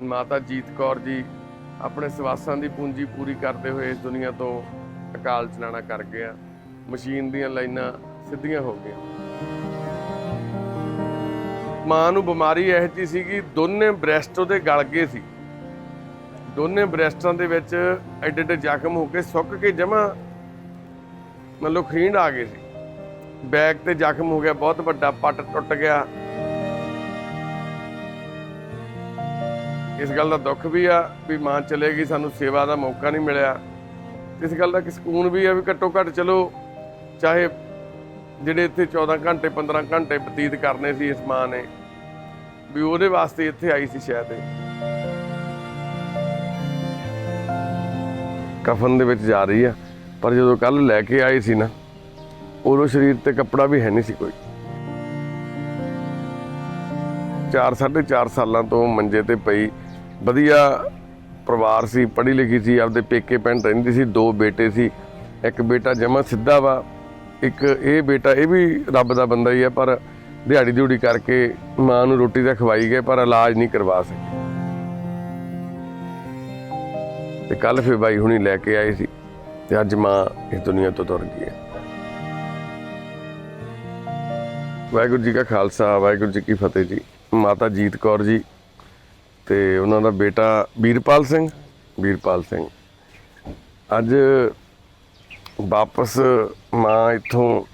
ਮਾਤਾ ਜੀਤ ਕੌਰ ਜੀ ਆਪਣੇ ਸਵਾਸਾਂ ਦੀ ਪੂੰਜੀ ਪੂਰੀ ਕਰਦੇ ਹੋਏ ਇਸ ਦੁਨੀਆ ਤੋਂ ਅਕਾਲ ਚਲਾਣਾ ਕਰ ਗਿਆ ਮਸ਼ੀਨ ਦੀਆਂ ਲਾਈਨਾਂ ਸਿੱਧੀਆਂ ਹੋ ਗਈਆਂ। ਮਾਂ ਨੂੰ ਬਿਮਾਰੀ ਇਹੋ ਜਿਹੀ ਸੀਗੀ ਦੋਨੇ ਬ੍ਰੈਸਟ ਉਹਦੇ ਗਲ ਗਏ ਸੀ। ਦੋਨੇ ਬ੍ਰੈਸਟਾਂ ਦੇ ਵਿੱਚ ਐਡੇ ਐਡੇ ਜ਼ਖਮ ਹੋ ਕੇ ਸੁੱਕ ਕੇ ਜਮਾ ਮਤਲਬ ਖੀਂਡ ਆ ਗਏ ਸੀ। ਬੈਕ ਤੇ ਜ਼ਖਮ ਹੋ ਗਿਆ, ਬਹੁਤ ਵੱਡਾ ਪੱਟ ਟੁੱਟ ਗਿਆ। ਇਸ ਗੱਲ ਦਾ ਦੁੱਖ ਵੀ ਆ ਵੀ ਮਾਂ ਚਲੇ ਗਈ, ਸਾਨੂੰ ਸੇਵਾ ਦਾ ਮੌਕਾ ਨਹੀਂ ਮਿਲਿਆ। ਇਸ ਗੱਲ ਦਾ ਕਿ ਸਕੂਨ ਵੀ ਆ ਵੀ ਘੱਟੋ ਘੱਟ ਚਲੋ, ਚਾਹੇ ਜਿਹੜੇ ਇੱਥੇ 14 ਘੰਟੇ 15 ਘੰਟੇ ਬਤੀਤ ਕਰਨੇ ਸੀ ਇਸ ਮਾਂ ਨੇ, ਵੀ ਉਹਦੇ ਵਾਸਤੇ ਇੱਥੇ ਆਈ ਸੀ ਸ਼ਾਇਦ ਕਫਨ ਦੇ ਵਿੱਚ ਜਾ ਰਹੀ ਆ, ਪਰ ਜਦੋਂ ਕੱਲ ਲੈ ਕੇ ਆਏ ਸੀ ਨਾ, ਉਦੋਂ ਸਰੀਰ ਤੇ ਕੱਪੜਾ ਵੀ ਹੈ ਨਹੀਂ ਸੀ ਕੋਈ। 4 4.5 ਸਾਲਾਂ ਤੋਂ ਮੰਜੇ ਤੇ ਪਈ ਵਧੀਆ ਪਰਿਵਾਰ ਸੀ, ਪੜ੍ਹੀ ਲਿਖੀ ਸੀ, ਆਪਦੇ ਪੇਕੇ ਪਿੰਡ ਰਹਿੰਦੀ ਸੀ, ਦੋ ਬੇਟੇ ਸੀ, ਇੱਕ ਬੇਟਾ ਜਮਾ ਸਿੱਧਾ ਵਾ, ਇੱਕ ਇਹ ਬੇਟਾ, ਇਹ ਵੀ ਰੱਬ ਦਾ ਬੰਦਾ ਹੀ ਹੈ ਪਰ ਦਿਹਾੜੀ ਦਿਹੜੀ ਕਰਕੇ ਮਾਂ ਨੂੰ ਰੋਟੀ ਤਾਂ ਖਵਾਈ ਗਏ, ਪਰ ਇਲਾਜ ਨਹੀਂ ਕਰਵਾ ਸਕੇ। ਤੇ ਕੱਲ ਫਿਰ ਬਾਈ ਹੁਣੀ ਲੈ ਕੇ ਆਏ ਸੀ, ਤੇ ਅੱਜ ਮਾਂ ਇਸ ਦੁਨੀਆ ਤੋਂ ਤੁਰ ਗਈ ਹੈ। ਵਾਹਿਗੁਰੂ ਜੀ ਕਾ ਖਾਲਸਾ, ਵਾਹਿਗੁਰੂ ਜੀ ਕੀ ਫਤਿਹ ਜੀ। ਮਾਤਾ ਜੀਤ ਕੌਰ ਜੀ ਤੇ ਉਹਨਾਂ ਦਾ ਬੇਟਾ ਵੀਰਪਾਲ ਸਿੰਘ ਵੀਰਪਾਲ ਸਿੰਘ। ਅੱਜ ਵਾਪਸ ਮਾਂ ਇੱਥੋਂ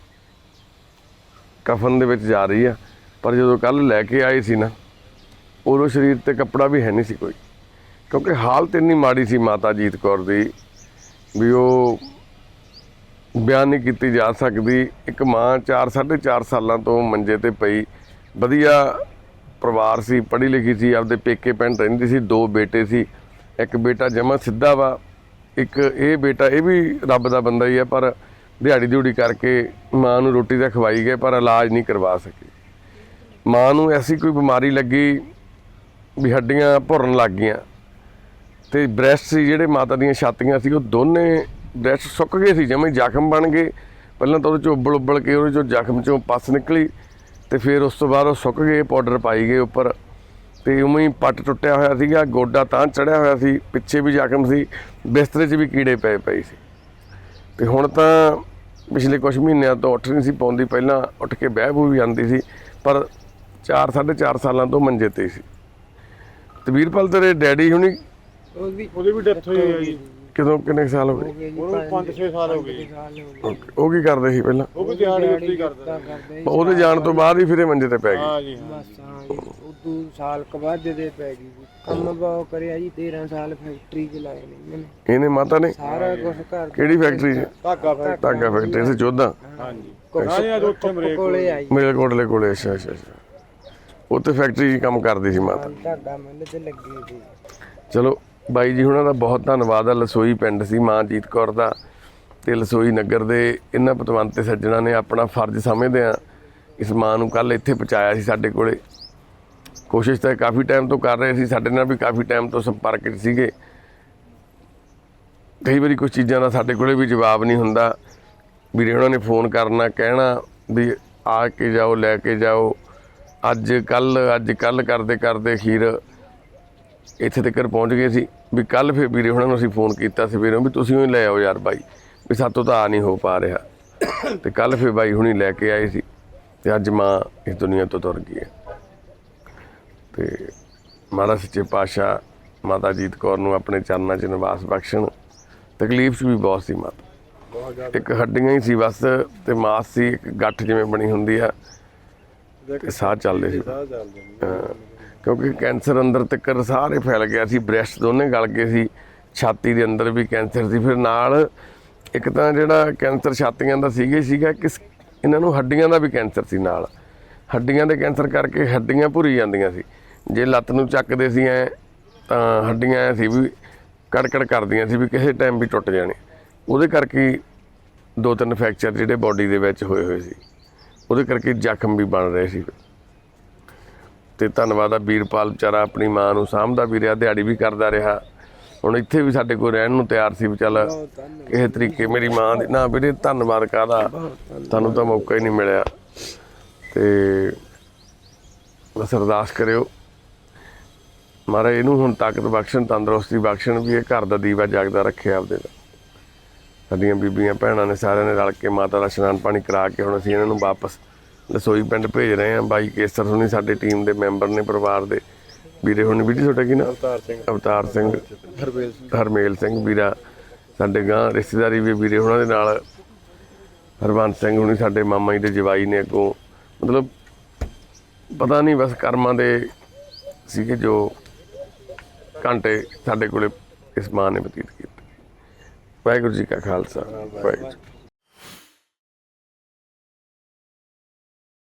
ਕਫਨ ਦੇ ਵਿੱਚ ਜਾ ਰਹੀ ਆ, ਪਰ ਜਦੋਂ ਕੱਲ ਲੈ ਕੇ ਆਏ ਸੀ ਨਾ, ਉਦੋਂ ਸਰੀਰ ਤੇ ਕੱਪੜਾ ਵੀ ਹੈ ਨਹੀਂ ਸੀ ਕੋਈ। ਕਿਉਂਕਿ ਹਾਲਤ ਇੰਨੀ ਮਾੜੀ ਸੀ ਮਾਤਾ ਜੀਤ ਕੌਰ ਦੀ ਵੀ ਉਹ ਬਿਆਨ ਨਹੀਂ ਕੀਤੀ ਜਾ ਸਕਦੀ। ਇੱਕ ਮਾਂ 4 4.5 ਸਾਲਾਂ ਤੋਂ ਮੰਜੇ ਤੇ ਪਈ, ਵਧੀਆ ਪਰਿਵਾਰ ਸੀ, ਪੜ੍ਹੀ ਲਿਖੀ ਸੀ, ਆਪਦੇ ਪੇਕੇ ਪਿੰਡ ਰਹਿੰਦੀ ਸੀ, ਦੋ ਬੇਟੇ ਸੀ, ਇੱਕ ਬੇਟਾ ਜਮਾ ਸਿੱਧਾ ਵਾ, ਇੱਕ ਇਹ ਬੇਟਾ, ਇਹ ਵੀ ਰੱਬ ਦਾ ਬੰਦਾ ਹੀ ਆ, ਪਰ ਦਿਹਾੜੀ ਦਿਹੜੀ ਕਰਕੇ ਮਾਂ ਨੂੰ ਰੋਟੀ ਤਾਂ ਖਵਾਈ ਗਏ, ਪਰ ਇਲਾਜ ਨਹੀਂ ਕਰਵਾ ਸਕੇ। ਮਾਂ ਨੂੰ ਐਸੀ ਕੋਈ ਬਿਮਾਰੀ ਲੱਗੀ ਵੀ ਹੱਡੀਆਂ ਭੁਰਨ ਲੱਗ ਗਈਆਂ। ਤੇ ਬ੍ਰੈਸਟ ਸੀ, ਜਿਹੜੇ ਮਾਤਾ ਦੀਆਂ ਛਾਤੀਆਂ ਸੀ, ਉਹ ਦੋਨੇ ਬ੍ਰੈਸਟ ਸੁੱਕ ਗਏ ਸੀ ਜਿਵੇਂ ਜ਼ਖਮ ਬਣ ਗਏ। ਪਹਿਲਾਂ ਤਾਂ ਉਹਦੇ ਚੋਂ ਉੱਬਲ ਉੱਬਲ ਕੇ ਉਹਦੇ ਚੋਂ ਜ਼ਖਮ ਚੋਂ ਪਸ ਨਿਕਲੀ। ਤੇ ਫਿਰ ਉਸ ਤੋਂ ਬਾਅਦ ਉਹ ਸੁੱਕ ਗਏ ਪਾਊਡਰ ਪਾਈ ਗਏ ਉੱਪਰ। ਤੇ ਉਵੇਂ ਹੀ ਪੱਟ ਟੁੱਟਿਆ ਹੋਇਆ ਸੀਗਾ, ਗੋਡਾ ਤਾਂ ਚੜਿਆ ਹੋਇਆ ਸੀ, ਪਿੱਛੇ ਵੀ ਜ਼ਖਮ ਸੀ, ਬਿਸਤਰੇ 'ਚ ਵੀ ਕੀੜੇ ਪਏ ਪਏ ਸੀ। ਤੇ ਹੁਣ ਤਾਂ ਪਿਛਲੇ ਕੁਝ ਮਹੀਨਿਆਂ ਤੋਂ ਉੱਠ ਨਹੀਂ ਸੀ ਪਾਉਂਦੀ, ਪਹਿਲਾਂ ਉੱਠ ਕੇ ਬਹਿ ਬੂ ਵੀ ਜਾਂਦੀ ਸੀ, ਪਰ 4 4.5 ਸਾਲਾਂ ਤੋਂ ਮੰਜੇ ਤੇ ਸੀ। ਤੇ ਵੀਰਪਾਲ ਤੇਰੇ ਡੈਡੀ ਹੁਣੀ ਉਹਦੀ ਉਹਦੀ ਵੀ ਡੈਥ ਹੋਈ ਹੈ ਜੀ। ਕਦੋਂ ਕਿੰਨੇ ਕੁ ਸਾਲ ਹੋ ਗਏ? ਉਹਨੂੰ 5-6 ਸਾਲ ਹੋ ਗਏ। Okay, ਉਹ ਕੀ ਕਰਦੇ ਸੀ ਪਹਿਲਾਂ? ਉਹ ਵੀ ਦਿਹਾੜੀ ਉੱਤੇ ਹੀ ਕਰਦਾ ਉਹਦੇ ਜਾਣ ਤੋਂ ਬਾਅਦ ਹੀ ਫਿਰ ਇਹ ਮੰਜੇ ਤੇ ਪੈ ਗਏ। ਹਾਂ ਜੀ ਹਾਂ ਬਸ ਹਾਂ ਜੀ। ਉਦੋਂ ਸਾਲ ਕੁ ਬਾਅਦ ਦੇ ਪੈ ਗਈ ਜੀ। ਕੰਮ ਬਹੁਤ ਕਰਿਆ ਜੀ 13 ਸਾਲ ਫੈਕਟਰੀ ਚ ਲਾਏ ਨੇ ਮੈਨੇ ਇਹਨੇ। ਮਾਤਾ ਨੇ? ਸਾਰਾ ਕੁਝ ਘਰ ਕਿਹੜੀ ਫੈਕਟਰੀ 'ਚ? ਧਾਗਾ ਫਿਰ ਧਾਗਾ ਫੈਕਟਰੀ ਸੀ ਜੋਧਾ। ਹਾਂ ਜੀ। ਹਾਂ ਜੀ ਅੱਜ ਉੱਥੇ ਮਰੇ ਕੋਲੇ ਆਈ। ਮੇਰੇ ਕੋਟਲੇ ਕੋਲੇ ਅੱਛਾ ਅੱਛਾ ਅੱਛਾ। ਉੱਥੇ ਫੈਕਟਰੀ 'ਚ ਕੰਮ ਕਰਦੀ ਸੀ ਮਾਤਾ। ਧਾਗਾ ਮੈਨੂੰ ਤੇ ਲੱਗੀ ਸੀ। ਚਲੋ ਬਾਈ ਜੀ ਉਹਨਾਂ ਦਾ ਬਹੁਤ ਧੰਨਵਾਦ ਆ, ਲਸੋਈ ਪਿੰਡ ਸੀ, ਮਾਂ ਜੀਤ ਕੌਰ ਦਾ। ਤੇ ਲਸੋਈ ਨਗਰ ਦੇ ਇਹਨਾਂ ਪਤਵੰਤੇ ਸੱਜਣਾ ਨੇ ਆਪਣਾ ਫਰਜ਼ ਸਮਝਦੇ ਆ, ਇਸ ਮਾਂ ਨੂੰ ਕੱਲ ਇੱਥੇ ਪਹੁੰਚਾਇਆ ਸੀ ਸਾਡੇ ਕੋਲੇ। ਕੋਸ਼ਿਸ਼ ਤਾਂ ਕਾਫੀ ਟਾਈਮ ਤੋਂ ਕਰ ਰਹੇ ਸੀ, ਸਾਡੇ ਨਾਲ ਵੀ ਕਾਫੀ ਟਾਈਮ ਤੋਂ ਸੰਪਰਕ ਸੀਗੇ। ਕਈ ਵਾਰੀ ਕੁਝ ਚੀਜ਼ਾਂ ਦਾ ਸਾਡੇ ਕੋਲੇ ਵੀ ਜਵਾਬ ਨਹੀਂ ਹੁੰਦਾ। ਵੀਰੇ ਉਹਨਾਂ ਨੇ ਫੋਨ ਕਰਨਾ, ਕਹਿਣਾ ਵੀ ਆ ਕੇ ਜਾਓ, ਲੈ ਕੇ ਜਾਓ। ਅੱਜ ਕੱਲ ਅੱਜ ਕੱਲ ਕਰਦੇ ਕਰਦੇ ਅਖੀਰ ਇੱਥੇ ਤੱਕ ਪਹੁੰਚ ਗਏ ਸੀ ਵੀ ਕੱਲ ਫਿਰ ਵੀਰੇ ਉਹਨਾਂ ਨੂੰ ਅਸੀਂ ਫੋਨ ਕੀਤਾ ਸੀ ਵੀਰੋਂ ਵੀ ਤੁਸੀਂ ਹੀ ਲੈ ਆਓ ਯਾਰ ਬਾਈ ਵੀ ਸਾਤੋਂ ਤਾਂ ਆ ਨਹੀਂ ਹੋ ਪਾ ਰਿਹਾ। ਤੇ ਕੱਲ ਫਿਰ ਬਾਈ ਹੁਣੀ ਲੈ ਕੇ ਆਏ ਸੀ ਤੇ ਅੱਜ ਮਾਂ ਇਸ ਦੁਨੀਆ ਤੋਂ ਤੁਰ ਗਈ ਹੈ। ਤੇ ਮਹਾਰਾਜ ਸੱਚੇ ਪਾਤਸ਼ਾਹ ਮਾਤਾ ਜੀਤ ਕੌਰ ਨੂੰ ਆਪਣੇ ਚਰਨਾਂ 'ਚ ਨਿਵਾਸ ਬਖਸ਼ਣ ਤਕਲੀਫ 'ਚ ਵੀ ਬਹੁਤ ਸੀ ਮਾਤਾ। ਇੱਕ ਹੱਡੀਆਂ ਹੀ ਸੀ ਬਸ ਤੇ ਮਾਸ ਸੀ ਇੱਕ ਗੱਠ ਜਿਵੇਂ ਬਣੀ ਹੁੰਦੀ ਆ ਤੇ ਸਾਹ ਚੱਲਦੇ ਸੀ। ਸਾਹ ਚੱਲਦੇ ਕਿਉਂਕਿ ਕੈਂਸਰ ਅੰਦਰ ਤੱਕ ਸਾਰੇ ਫੈਲ ਗਿਆ ਸੀ, ਬ੍ਰੈਸਟ ਦੋਨੇ ਗਲ ਗਏ ਸੀ, ਛਾਤੀ ਦੇ ਅੰਦਰ ਵੀ ਕੈਂਸਰ ਸੀ। ਫਿਰ ਨਾਲ ਇੱਕ ਤਾਂ ਜਿਹੜਾ ਕੈਂਸਰ ਛਾਤੀਆਂ ਦਾ ਸੀਗਾ ਸੀਗਾ ਕਿਸ ਇਹਨਾਂ ਨੂੰ ਹੱਡੀਆਂ ਦਾ ਵੀ ਕੈਂਸਰ ਸੀ ਨਾਲ। ਹੱਡੀਆਂ ਦੇ ਕੈਂਸਰ ਕਰਕੇ ਹੱਡੀਆਂ ਭੁਰੀ ਜਾਂਦੀਆਂ ਸੀ। ਜੇ ਲੱਤ ਨੂੰ ਚੱਕਦੇ ਸੀ ਐ, ਤਾਂ ਹੱਡੀਆਂ ਐ ਸੀ ਵੀ ਕੜਕੜ ਕਰਦੀਆਂ ਸੀ ਵੀ ਕਿਸੇ ਟਾਈਮ ਵੀ ਟੁੱਟ ਜਾਣੇ। ਉਹਦੇ ਕਰਕੇ ਦੋ ਤਿੰਨ ਫ੍ਰੈਕਚਰ ਜਿਹੜੇ ਬਾਡੀ ਦੇ ਵਿੱਚ ਹੋਏ ਹੋਏ ਸੀ। ਉਹਦੇ ਕਰਕੇ ਜ਼ਖਮ ਵੀ ਬਣ ਰਹੇ ਸੀ। ਤੇ ਧੰਨਵਾਦ ਆ ਵੀਰਪਾਲ ਵਿਚਾਰਾ ਆਪਣੀ ਮਾਂ ਨੂੰ ਸਾਂਭਦਾ ਵੀ ਰਿਹਾ, ਦਿਹਾੜੀ ਵੀ ਕਰਦਾ ਰਿਹਾ। ਹੁਣ ਇੱਥੇ ਵੀ ਸਾਡੇ ਕੋਲ ਰਹਿਣ ਨੂੰ ਤਿਆਰ ਸੀ ਵੀ ਚੱਲ ਕਿਸੇ ਤਰੀਕੇ ਮੇਰੀ ਮਾਂ ਦੀ ਨਾ ਵੀਰੇ, ਧੰਨਵਾਦ ਕਾਦਾ ਤੁਹਾਨੂੰ ਤਾਂ ਮੌਕਾ ਹੀ ਨਹੀਂ ਮਿਲਿਆ। ਤੇ ਬਸ ਅਰਦਾਸ ਕਰਿਓ। ਮਹਾਰਾਜ, ਇਹਨੂੰ ਹੁਣ ਤਾਕਤ ਬਖਸ਼ਣ, ਤੰਦਰੁਸਤੀ ਬਖਸ਼ਣ ਵੀ ਇਹ ਘਰ ਦਾ ਦੀਵਾ ਜਾਗਦਾ ਰੱਖੇ ਆਪਦੇ ਦਾ। ਸਾਡੀਆਂ ਬੀਬੀਆਂ, ਭੈਣਾਂ ਨੇ ਸਾਰਿਆਂ ਨੇ ਰਲ ਕੇ ਮਾਤਾ ਦਾ ਇਸ਼ਨਾਨ ਪਾਣੀ ਕਰਾ ਕੇ ਹੁਣ ਅਸੀਂ ਇਹਨਾਂ ਨੂੰ ਵਾਪਸ ਲਸੋਈ ਪਿੰਡ ਭੇਜ ਰਹੇ ਹਾਂ। ਬਾਈ ਕੇਸਰ ਹੁਣੀ ਸਾਡੇ ਟੀਮ ਦੇ ਮੈਂਬਰ ਨੇ ਪਰਿਵਾਰ ਦੇ। ਵੀਰੇ ਹੁਣ ਵੀਰੇ ਤੁਹਾਡਾ ਕੀ ਨਾਮ? ਅਵਤਾਰ ਸਿੰਘ। ਅਵਤਾਰ ਸਿੰਘ। ਹਰਵੇਲ ਸਿੰਘ। ਹਰਮੇਲ ਸਿੰਘ ਵੀਰਾ। ਸਾਡੇ ਗਾਂ ਰਿਸ਼ਤੇਦਾਰੀ ਵੀ ਵੀਰੇ ਉਹਨਾਂ ਦੇ ਨਾਲ। ਹਰਵੰਤ ਸਿੰਘ ਹੁਣੀ ਸਾਡੇ ਮਾਮਾ ਜੀ ਦੇ ਜਵਾਈ ਨੇ ਅੱਗੋਂ। ਮਤਲਬ ਪਤਾ ਨਹੀਂ ਬਸ ਕਰਮਾਂ ਦੇ ਸੀਗੇ ਜੋ ਘੰਟੇ ਸਾਡੇ ਕੋਲੇ ਇਸ ਮਾਂ ਨੇ ਬਤੀਤ ਕੀਤੇ। ਵਾਹਿਗੁਰੂ ਜੀ ਕਾ ਖਾਲਸਾ। ਵਾਹਿਗੁਰੂ।